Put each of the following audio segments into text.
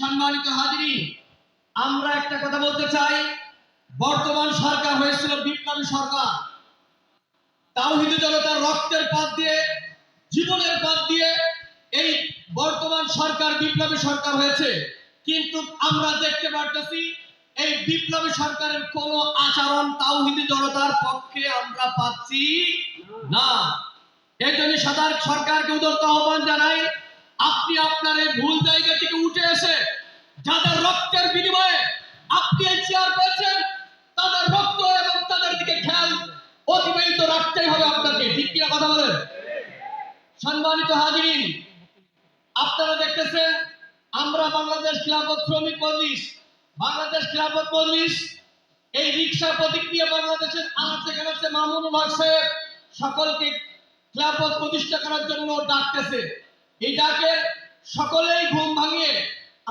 সম্মানিত হাজিরি, আমরা একটা কথা বলতে চাই। বর্তমান সরকার হয়েছিল বিপ্লবী সরকার। তাওহিদি জনতার রক্তের পাত দিয়ে, জীবনের পাত দিয়ে এই বর্তমান সরকার বিপ্লবী সরকার হয়েছে। কিন্তু আমরা দেখতে পারতেছি, এই বিপ্লবী সরকারের কোন আচরণ তাওহিদি জনতার পক্ষে আমরা পাচ্ছি না। এই জন্য সাধারণ সরকারকে উদর্ত আহ্বান জানাই, আপনি আপনার এই ভুল যাদের রক্তের বিনিময়ে আপনি এই চেয়ার পেয়েছেন, তাদের রক্ত এবং তাদের দিকে খেয়াল অতিবাহিত রাখতেই হবে আপনাকে। ঠিক কিনা কথা বলেন? সম্মানিত হাজিরিন, আপনারা দেখতেছেন, আমরা বাংলাদেশ খিলাফত শ্রমিক মজলিস বাংলাদেশ খিলাফত মজলিস এই রিক্সা প্রতীক নিয়ে বাংলাদেশের আনাচে কানাচে মামুনুল হক সকলকে খিলাফত প্রতিষ্ঠা করার জন্য ডাকতেছে। এই ডাকে সকলেই ঘুম ভাঙিয়ে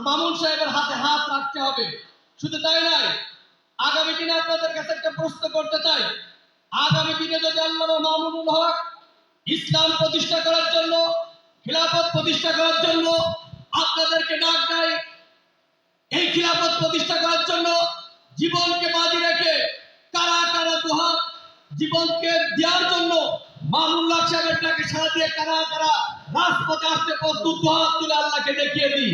মামুন সাহেবের হাতে হাত রাখতে হবে। শুধু তাই নয়, আগামী দিনে আপনাদের কাছে একটা প্রশ্ন করতে চাই। আগামী দিনে যদি আল্লাহ মামুনুল হক ইসলাম প্রতিষ্ঠা করার জন্য, খিলাফত প্রতিষ্ঠা করার জন্য আপনাদেরকে ডাক দেয়, এই খিলাফত প্রতিষ্ঠা করার জন্য জীবনকে বাজি রেখে কারা কারা দুহাত জীবনকে দেওয়ার জন্য মামুল্লাহ সাহেবের ডাকে সারা দিয়ে কারা কারা রাজপথে আসতে প্রস্তুত দুহাত তুলে আল্লাহকে দেখিয়ে দিই